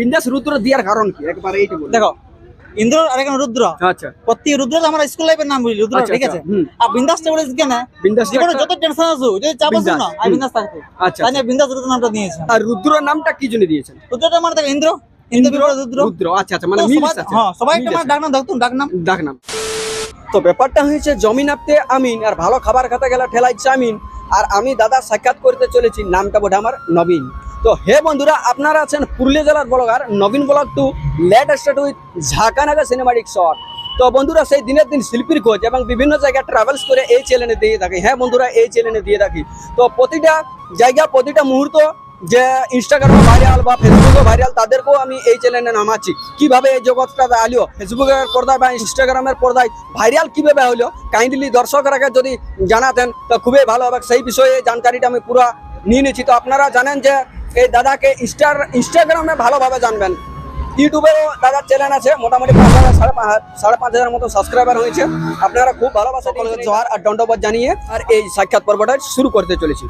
বিন্দাস রুদ্র দেওয়ার কারণ কি? একবার এইটা দেখো ইন্দ্র আর এখন রুদ্র। আচ্ছা। প্রতি রুদ্র তো আমার স্কুল লাইফের নাম বুঝলি রুদ্র আচ্ছা, ঠিক আছে? আচ্ছা, আর বিন্দাস বলে কেন? বিন্দাস জীবনে যত টেনশন যদি চাপ না আমি বিন্দাস আচ্ছা, তাই বিন্দাস রুদ্র নামটা দিয়েছে আর রুদ্র নামটা কি জন্য দিয়েছেন? রুদ্রটা মানে দেখো ইন্দ্র। ইন্দ্র রুদ্র। রুদ্র আচ্ছা আচ্ছা মানে মিল আছে হ্যাঁ সবাই একটা আছে। নাম তো ব্যাপারটা হয়েছে জমি নাপতে আমিন আর ভালো খাবার খেতে গেলে ঠেলাই চামিন আর আমি দাদা সাক্ষাৎ করতে চলেছি নামটা বোধ আমার নবীন। তো হে বন্ধুরা, আপনারা আছেন পুরুলিয়া জেলার blogger Nabin blog to let start with Jhankanaga cinematic shot তো বন্ধুরা, সেই দিনের দিন শিল্পীর খোঁজ এবং বিভিন্ন জায়গায় ট্রাভেলস করে এই চ্যানেলে দিয়ে থাকি। হ্যাঁ বন্ধুরা, এই চ্যানেলে দিয়ে থাকি। তো প্রতিটা জায়গা, প্রতিটা মুহূর্ত যে ইনস্টাগ্রামে ভাইরাল বা ফেসবুকে ভাইরাল তাদেরকেও আমি এই চ্যানেলে নামাচ্ছি। কীভাবে এই জগৎটা আলিও ফেসবুকের পর্দায় বা ইনস্টাগ্রামের পর্দায় ভাইরাল কীভাবে হলো কাইন্ডলি দর্শকরাকে যদি জানাতেন, তো খুবই ভালো হবে। সেই বিষয়ে জানকারিটা আমি পুরো নিয়ে নিচ্ছি। তো আপনারা জানেন যে এই দাদাকে ইনস্টার ইনস্টাগ্রামে ভালোভাবে জানবেন। ইউটিউবেও দাদার চ্যানেল আছে মোটামুটি পাঁচ হাজার সাড়ে পাঁচ সাড়ে পাঁচ হাজার মতো সাবস্ক্রাইবার হয়েছে। আপনারা খুব ভালোবাসা জোহার আর দণ্ডবোধ জানিয়ে আর এই সাক্ষাৎ পর্বটা শুরু করতে চলেছি।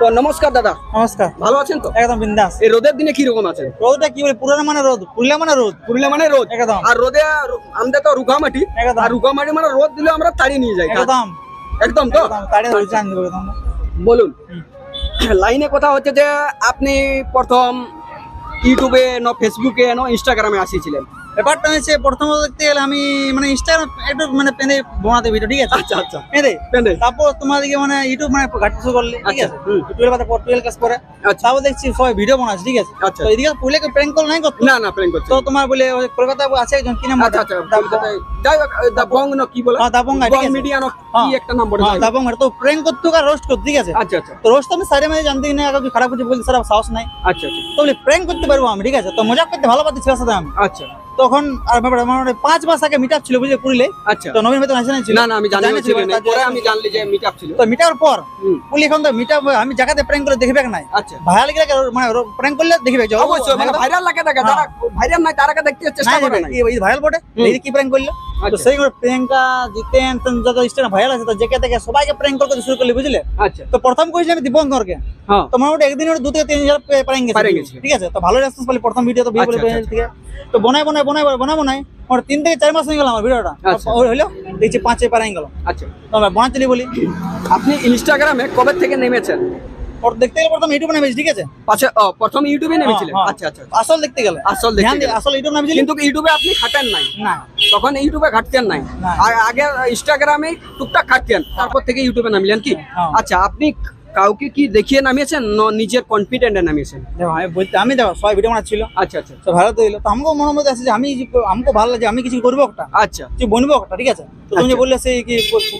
তো নমস্কার দাদা। নমস্কার। ভালো আছেন তো? একদম বিন্দাস। এই রোদের দিনে কি রকম আছেন? রোদটা কি বলে? পুরানো মানে রোদ? পুরুলিয়া মানে রোদ? পুরুলিয়া মানে রোদ? একদম। আর রোদে আমাদের তো রুখা মাটি একদম। আর রুখা মাটি মানে রোদ দিলে আমরা তাড়িয়ে নিয়ে যাই। একদম। একদম তো? একদম। বলুন। লাইনে কথা হচ্ছে যে আপনি প্রথম ইউটিউবে ন ফেসবুকে ন ইনস্টাগ্রামে আসিছিলেন ব্যাপারটা হচ্ছে প্রথমত দেখতে গেলে আমি মানে ইনস্টাগ্রাম একটু মানে পেনে বানাতে ভিডিও ঠিক আছে? আচ্ছা আচ্ছা। পেনে? পেনে। তারপর তোমাদেরকে মানে ইউটিউব মানে ঘাটতে শুরু করলে ঠিক আচ্ছা, আছে। টুয়েলভ পর টুয়েলভ ক্লাস পরে। আচ্ছা। তারপর দেখছি সবাই ভিডিও বানাচ্ছে ঠিক আছে? আচ্ছা তো এদিকে পুরুলিয়াকে প্র্যাঙ্ক কল নাই করতো? না না প্ল্যান করছি তো তোমার বলে কলকাতা আছে একজন কি নাম আচ্ছা আচ্ছা যাই দা বং ন কি বলে? হ্যাঁ, দাবঙ্গা, ঠিক আছে। মিডিয়া ন কি হ্যাঁ। একটা নাম বলে? হ্যাঁ দাবং তো প্র্যাঙ্ক করতো আর রোস্ট করতো ঠিক আছে? আচ্ছা আচ্ছা। তো রোস্ট আমি সাইডে মাঝে জানতে না আগে খারাপ কিছু বলতে স্যার সাহস নাই। আচ্ছা আচ্ছা। তো বলে প্র্যাঙ্ক করতে পারব আমি ঠিক আছে? তো মজা করতে ভালো পাচ্ছি ছেলের সাথে আমি। আচ্ছা। তখন আর ব্যাপার আমার পাঁচ মাস আগে মিট ছিল বুঝলে পুরিলে। আচ্ছা। তো নবীন বেতন আসে না ছিল? না না আমি জানি ছিল, পরে আমি জানলি যে মিট ছিল। তো মিটার পর পুলি এখন তো মিটা আমি জায়গাতে প্র্যাঙ্ক করে দেখবে নাই? আচ্ছা। ভাইরাল গেলে মানে প্র্যাঙ্ক করলে দেখবে অবশ্যই মানে ভাইরাল লাগে দেখে হ্যাঁ। যারা ভাইরাল নাই তারাকে দেখতে চেষ্টা করে না এই ভাইরাল বটে এই কি প্র্যাঙ্ক করল। তো আচ্ছা। সেই করে প্রিয়াঙ্কা জিতেন যত স্টার ভাইরাল আছে তো যেকে থেকে সবাইকে প্র্যাঙ্ক করতে শুরু করলি বুঝলে? আচ্ছা। তো প্রথম কইছিলাম দীপঙ্করকে হ্যাঁ। তো মোটামুটি একদিন ওর দু থেকে তিন হাজার প্র্যাঙ্ক গেছে। ঠিক আছে? তো ভালো রেসপন্স পালি প্রথম ভিডিও তো আচ্ছা, বলে তো বনাই বনাই বনাই বনাই বনাই। ওর তিন থেকে চার মাস হয়ে গেল আমার ভিডিওটা। ওই হলো দেখছি পাঁচে প্র্যাঙ্ক গেল। আচ্ছা। তো আমরা বানাচ্ছিলি বলি। আপনি ইনস্টাগ্রামে কবে থেকে নেমেছেন? ওর দেখতে গেলে প্রথম ইউটিউব নামেছি ঠিক আছে? ও, প্রথম ইউটিউবে নেমেছিলেন হ্যাঁ, আচ্ছা আচ্ছা আসল দেখতে গেলে। আসল দেখতে। আসল ইউটিউব কিন্তু ইউটিউবে আপনি খাটেন নাই। না। তখন ইউটিউবে ঘাটতেন নাই। আর আগে ইনস্টাগ্রামে টুকটাক খাটতেন। তারপর থেকে ইউটিউবে নামিলেন কি? হ্যাঁ। আচ্ছা আপনি কাউকে কি দেখিয়ে নামিয়েছেন? নিজের কনফিডেন্টে নামিয়েছেন? আমি দেখো সবাই ভিডিও বানাচ্ছিল। আচ্ছা আচ্ছা। ভালো তো তো আমাকে মনের মধ্যে আছে যে আমি আমাকে ভালো লাগে আমি কিছু করব একটা। আচ্ছা। কিছু বনবো একটা ঠিক আছে? তো তুমি বললে সেই কি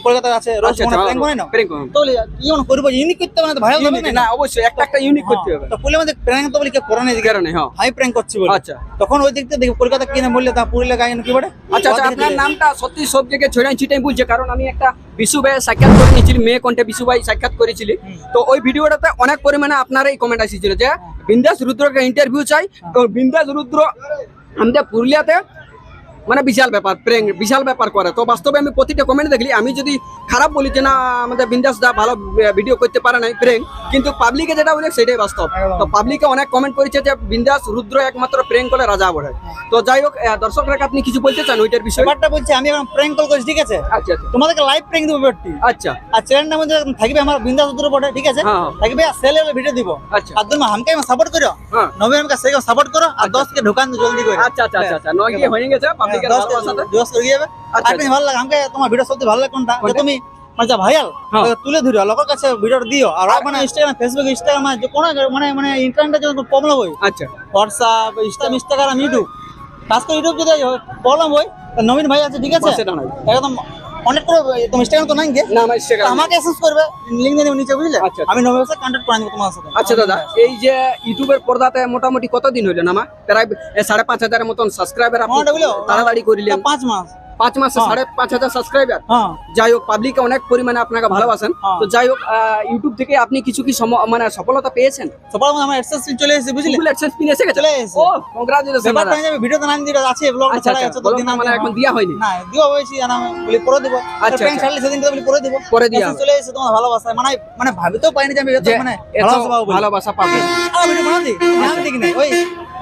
কলকাতায় আছে রোজ আচ্ছা মনে আচ্ছা প্র্যাঙ্ক বানাই না prank করুন। তো বলি কি মনে করব ইউনিক করতে হবে না ভাইরাল হবে না? অবশ্যই একটা একটা ইউনিক করতে হবে। তো বলে আমাদের প্র্যাঙ্ক তো বলি কে করে নাই কারণে হ্যাঁ। হাই প্র্যাঙ্ক করছি বলে। আচ্ছা। তখন ওই দিক থেকে দেখি কলকাতা কিনে বললে তা পুরুলিয়া গায়ে কি বলে আচ্ছা আচ্ছা আপনার নামটা সত্যি সব জায়গায় ছড়াই ছিটাই বলছে কারণ আমি একটা বিশু ভাই সাক্ষাৎ করে নিয়েছিলি মেয়ে কণ্ঠে বিশু ভাই সাক্ষাৎ করেছিলি। তো ওই ভিডিওটাতে অনেক পরিমাণে আপনার এই কমেন্ট আসছিল যে বিন্দাস রুদ্রকে ইন্টারভিউ চাই তো বিন্দাস রুদ্র আমাদের পুরুলিয়াতে মানে বিশাল ব্যাপার প্রেং বিশাল ব্যাপার করে। তো বাস্তবে আমি প্রতিটা কমেন্ট দেখলি আমি যদি খারাপ বলি যে না আমাদের বিন্দাস দা ভালো ভিডিও করতে পারে নাই প্রেং কিন্তু পাবলিকে যেটা বলে সেটাই বাস্তব। তো পাবলিকে অনেক কমেন্ট করেছে যে বিন্দাস রুদ্র একমাত্র প্রেং করে রাজা বলে তো যাই হোক দর্শকরা আপনি কিছু বলতে চান ওইটার বিষয়ে? ব্যাপারটা বলছি আমি এখন প্র্যাঙ্ক কল করছি ঠিক আছে? আচ্ছা আচ্ছা। তোমাদেরকে লাইভ প্র্যাঙ্ক দেবো ব্যাপারটি। আচ্ছা। আর চ্যানেলটার মধ্যে থাকবে আমার বিন্দাস উত্তর পড়ে ঠিক আছে? হ্যাঁ। থাকবে আর সেল ভিডিও দিব। আচ্ছা। আর তুমি আমাকে সাপোর্ট করো। হ্যাঁ। নবীন আমাকে সেই সাপোর্ট করো আর দশকে ঢোকান জলদি করে। আচ্ছা আচ্ছা আচ্ছা আচ্ছা। নয় গিয়ে হয়ে গেছে আচ্ছা, আপনি ভালো লাগে আমাকে তোমার ভিডিও সত্যি ভালো লাগে কোনটা? তুমি মানে যা ভাইরাল হ্যাঁ। তুলে ধরো লোকের কাছে ভিডিও দিও। আর মানে ইনস্টাগ্রাম ফেসবুক ইনস্টাগ্রাম যে কোনো মানে মানে প্রবলেম হয়। আচ্ছা। হোয়াটসঅ্যাপ ইনস্টাগ্রাম ইনস্টাগ্রাম ইউটিউব খাস করে ইউটিউব যদি প্রবলেম হয় নবীন ভাই আছে ঠিক আছে। একদম অনেক করে তোমার ইনস্টাগ্রাম তো নাই গে না আমার ইনস্টাগ্রাম আমাকে করবে লিংক দিয়ে নিচে বুঝলে? আচ্ছা, আচ্ছা। আমি করে নেব তোমার সাথে। আচ্ছা দাদা এই যে ইউটিউবের পর্দাতে মোটামুটি কতদিন হইলেন আমার? প্রায় সাড়ে পাঁচ হাজারের মতন সাবস্ক্রাইবার আপনি মোটামুটি তাড়াতাড়ি করিলেন পাঁচ মাস। পাঁচ মাসে হ্যাঁ। সাড়ে পাঁচ হাজার সাবস্ক্রাইবার হ্যাঁ। যাই হোক পাবলিক অনেক পরিমাণে আপনাকে ভালোবাসেন। হ্যাঁ। তো যাই হোক ইউটিউব থেকে আপনি কিছু কি মানে সফলতা পেয়েছেন? এক্সেস চলে এসেছে বুঝলি? অ্যাডসেন্স পিন এসে গেছে? চলে এসেছে। ও কংগ্রাচুলেশন ব্যাপারটা আমি ভিডিওতে নাম দিয়ে আছে ব্লগ আচ্ছা ছাড়া আচ্ছা আছে তো দিন না, মানে এখন দিয়া হয়নি। না দিও হয়েছি আর আমি বলি করে দেবো। আচ্ছা, প্যান্ট। ছাড়লে সেদিন বলি করে দেবো। পরে দিয়া। চলে এসেছে তোমার ভালোবাসা। মানে মানে ভাবিতেও পাইনি যে আমি মানে ভালোবাসা পাবো ভালোবাসা পাবে। আর ভিডিও বানাতে আমি দেখি না ওই।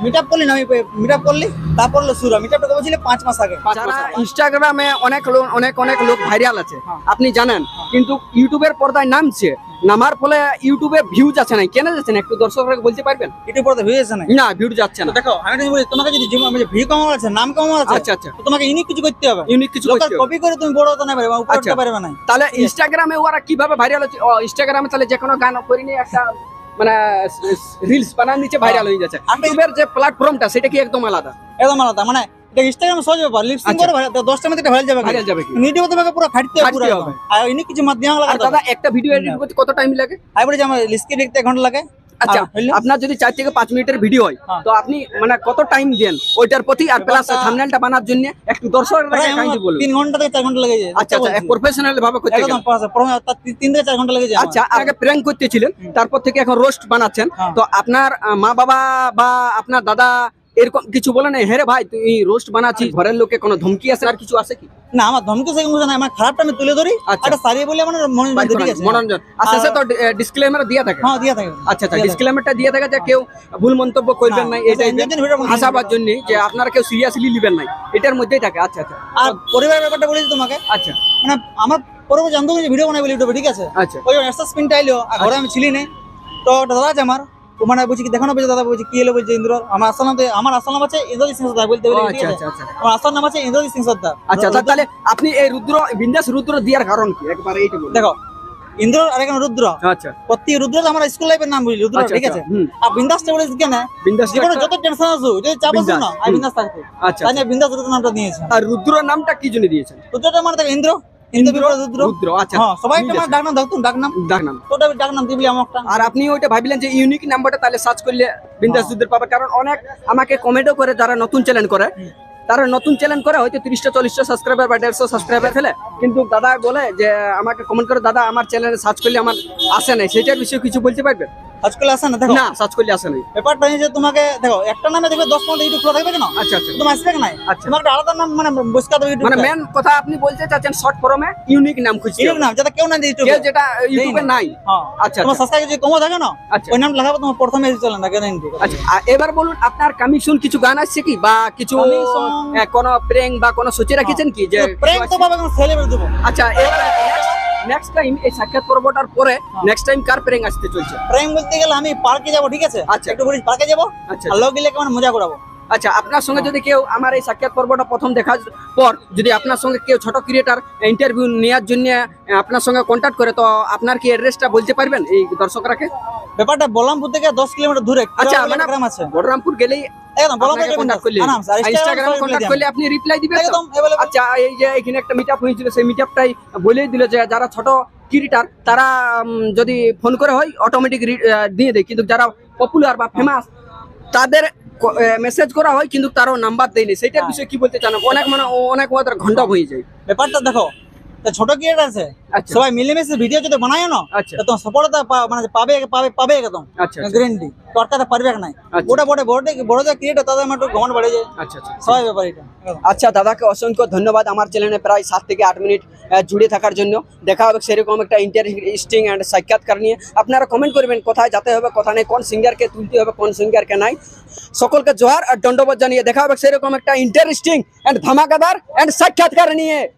মিট আপ করলি না আমি মিট আপ করলি তারপর হলো মিট আপটা করেছিল পাঁচ মাস আগে। যারা ইনস্টাগ্রামে অনেক লোক অনেক অনেক লোক ভাইরাল আছে। হ্যাঁ। আপনি জানেন কিন্তু ইউটিউবের পর্দায় নামছে। নামার ফলে ইউটিউবে ভিউজ আছে না। কেন যাচ্ছে না? একটু দর্শকরা বলতে পারবেন? ইউটিউব না। না ভিউজ যাচ্ছে না। দেখো আমি বলি তোমাকে যদি ভিউ কমানো আছে নাম কমানো আছে আচ্ছা আচ্ছা। তোমাকে ইউনিক কিছু করতে হবে। ইউনিক কিছু করতে কপি করে তুমি বড় হতে না পারবে উপরে আচ্ছা। উঠতে পারবে না। তাহলে ইনস্টাগ্রামে ওরা কীভাবে ভাইরাল হচ্ছে? ইনস্টাগ্রামে তাহলে যে কোনো গান করে নিয়ে একটা মানে রিলস বানান দিচ্ছে ভাইরাল হয়ে যাচ্ছে। ইউটিউবের যে প্ল্যাটফর্মটা সেটা কি একদম আলাদা? একদম আলাদা। মানে এটা ইনস্টাগ্রামে সহজ ব্যাপার লিপসিং আচ্ছা। করে ভাই- মধ্যে ভাইরাল যাবে ভাইরাল যাবে ইউটিউবে তোমাকে পুরো খাটতে পুরো হবে। আর কিছু মাধ্যম দাদা একটা ভিডিও এডিট করতে কত টাইম লাগে? আমি বলি যে আমার লিস্কে এক ঘণ্টা লাগে। আচ্ছা আপনার যদি চার থেকে পাঁচ মিনিটের ভিডিও হয় হ্যাঁ। তো আপনি মানে কত টাইম দেন ওইটার প্রতি আর প্লাস থামনেলটা বানার জন্য একটু বলুন তিন ঘণ্টা থেকে চার ঘণ্টা লেগে যায় আচ্ছা আচ্ছা প্রফেশনাল ভাবে করতে তিন- থেকে চার ঘণ্টা লেগে যায়। আচ্ছা আগে প্র্যাঙ্ক করতেছিলেন তারপর থেকে এখন রোস্ট বানাচ্ছেন হ্যাঁ। তো আপনার মা বাবা বা আপনার দাদা এরকম কিছু বলে না হ্যাঁ ভাই তুই রোস্ট বানাচ্ছিস ঘরের লোকে কোনো ধমকি আছে আর কিছু আছে কি? না আমার ধমকি সেরকম কিছু না আমার খারাপটা আমি তুলে ধরি আচ্ছা। একটা সারিয়ে বলে আমার মনে মনোরঞ্জন। আর শেষে তো ডিসক্লেমার দিয়ে থাকে। হ্যাঁ দিয়ে থাকে। আচ্ছা আচ্ছা ডিসক্লেমারটা দিয়ে থাকে যে কেউ ভুল মন্তব্য করবেন না, আচ্ছা, enjoy জন্য হাসাবার জন্য যে আপনারা কেউ সিরিয়াসলি নেবেন নাই। এটার মধ্যেই থাকে। আচ্ছা আচ্ছা। আর পরিবারের ব্যাপারটা বলেছি তোমাকে। আচ্ছা। মানে আমার পরিবার জানতো যে ভিডিও বানাই বলে ইউটিউবে ঠিক আছে? আচ্ছা। ওই এক্সট্রা স্পিনটা আর ঘরে আমি ছিলি না। তো দাদা আছে আমার মানে বলছি কি দেখো না বলছে দাদা বলছি কি এলো বলছে ইন্দ্র? আমার আসল নাম আমার আসল নাম আছে ইন্দ্রজিৎ সিং সর্দার বলতে বলি আচ্ছা আচ্ছা আচ্ছা। আমার আসল নাম আছে ইন্দ্রজিৎ সিং সর্দার। আচ্ছা তাহলে আপনি এই রুদ্র বিন্দাস রুদ্র দেওয়ার কারণ কি? একবার এইটা দেখো ইন্দ্র আর এখানে রুদ্র। আচ্ছা। প্রতি রুদ্র তো আমার স্কুল লাইফের নাম বুঝলি রুদ্র ঠিক আছে। আর বিন্দাসটা বলে কেন? বিন্দাস জীবনে যত টেনশন আসুক যদি চাপ বিন্দাস, না আমি বিন্দাস থাকব। আচ্ছা তাই বিন্দাস রুদ্র নামটা নিয়েছে আর রুদ্র নামটা কি জন্য দিয়েছেন? রুদ্রটা মানে ইন্দ্র। রুদ্র। আচ্ছা। হ্যাঁ সবাই আমার ডাক নাম দেখতো ডাক নাম ডাক নাম তো ডাক নাম দিবি আর আপনি ওইটা ভাবলেন যে ইউনিক নাম্বারটা তাহলে সার্চ করলে বিন্দাস হ্যাঁ। কারণ অনেক আমাকে কমেন্টও করে যারা নতুন চ্যানেল করে। তারা নতুন চ্যানেল করে হয়তো ত্রিশটা চল্লিশটা সাবস্ক্রাইবার বা দেড়শো সাবস্ক্রাইবার ফেলে। কিন্তু দাদা বলে যে আমাকে কমেন্ট করে দাদা আমার চ্যানেলে সার্চ করলে আমার আসে নাই। সেটার বিষয়ে কিছু বলতে পারবেন আজকাল আসে না? দেখো। না সার্চ করলে আসে নাই। ব্যাপারটা হচ্ছে তোমাকে দেখো একটা নামে দেখবে দশ পনেরো ইউটিউব খোলা থাকবে কেন? আচ্ছা আচ্ছা। তোমার আসবে নাই আচ্ছা। তোমার একটা আলাদা নাম মানে বসকা দেবে মানে মেন কথা আপনি বলতে চাচ্ছেন শর্ট ফর্মে ইউনিক নাম খুঁজতে ইউটিউব নাম যেটা কেউ না দিয়ে কেউ যেটা ইউটিউবে নাই হ্যাঁ। আচ্ছা তোমার সাবস্ক্রাইব যদি কমও থাকে না ওই নাম লেখাবো তোমার প্রথমে চলে না কেন আচ্ছা এবার বলুন আপনার কামিশন কিছু গান আসছে কি? বা কিছু কোনো প্রেং বা কোনো সোচে রাখেছেন কি? যে প্রেম তো পাবে কোনো সেলিব্রেট দেবো। আচ্ছা নেক্সট টাইম এই সাক্ষাৎ পর্বটার পরে নেক্সট টাইম কার আসতে চলছে। প্রেম বলতে গেলে আমি পার্কে যাব ঠিক আছে? আচ্ছা। একটু পার্কে যাব? আচ্ছা। লোক গেলে কেমন মজা করাবো? আচ্ছা আপনার সঙ্গে যদি কেউ আমার এই সাক্ষাৎ পর্বটা প্রথম দেখার পর যদি আপনার সঙ্গে কেউ ছোট ক্রিয়েটার ইন্টারভিউ নেওয়ার জন্য আপনার সঙ্গে কন্ট্যাক্ট করে তো আপনার কি অ্যাড্রেসটা বলতে পারবেন এই দর্শকরাকে? ব্যাপারটা বলরামপুর থেকে দশ কিলোমিটার দূরে। আচ্ছা, মানে- গ্রাম আছে। বলরামপুর গেলেই। আচ্ছা যারা ছোট ক্রিয়েটার তারা যদি ফোন করে হয় অটোমেটিক দিয়ে দেয়। কিন্তু যারা পপুলার বা ফেমাস তাদের মেসেজ করা হয় কিন্তু তারও নাম্বার দেয়নি। সেটার বিষয়ে কি বলতে চান? অনেক মানে অনেক ঘণ্টা হয়ে যায়। ব্যাপারটা দেখো তা ছোট ক্রিয়েটার আছে। আচ্ছা। সবাই মিলেমিশে ভিডিও যদি বানায় না আচ্ছা। তো তোমার সফলতা মানে পাবে পাবে পাবে একদম। গ্যারেন্টি টটকাতে পারবে আচ্ছা। ওটা বড় বড় বড় যে ক্রিয়েটার তাদের আমার একটু ঘমন বাড়ে যায়। আচ্ছা সবাই ব্যাপার এটা। আচ্ছা দাদাকে অসংখ্য ধন্যবাদ আমার চ্যানেলে প্রায় সাত থেকে আট মিনিট জুড়ে থাকার জন্য। দেখা হবে সেরকম একটা ইন্টারেস্টিং অ্যান্ড সাক্ষাৎকার নিয়ে। আপনারা কমেন্ট করবেন কোথায় যেতে হবে কোথায় নেই কোন সিঙ্গারকে তুলতে হবে কোন সিঙ্গারকে নাই। সকলকে জোহার আর দণ্ডবোধ জানিয়ে দেখা হবে সেরকম একটা ইন্টারেস্টিং অ্যান্ড ধামাকাদার অ্যান্ড সাক্ষাৎকার নিয়ে।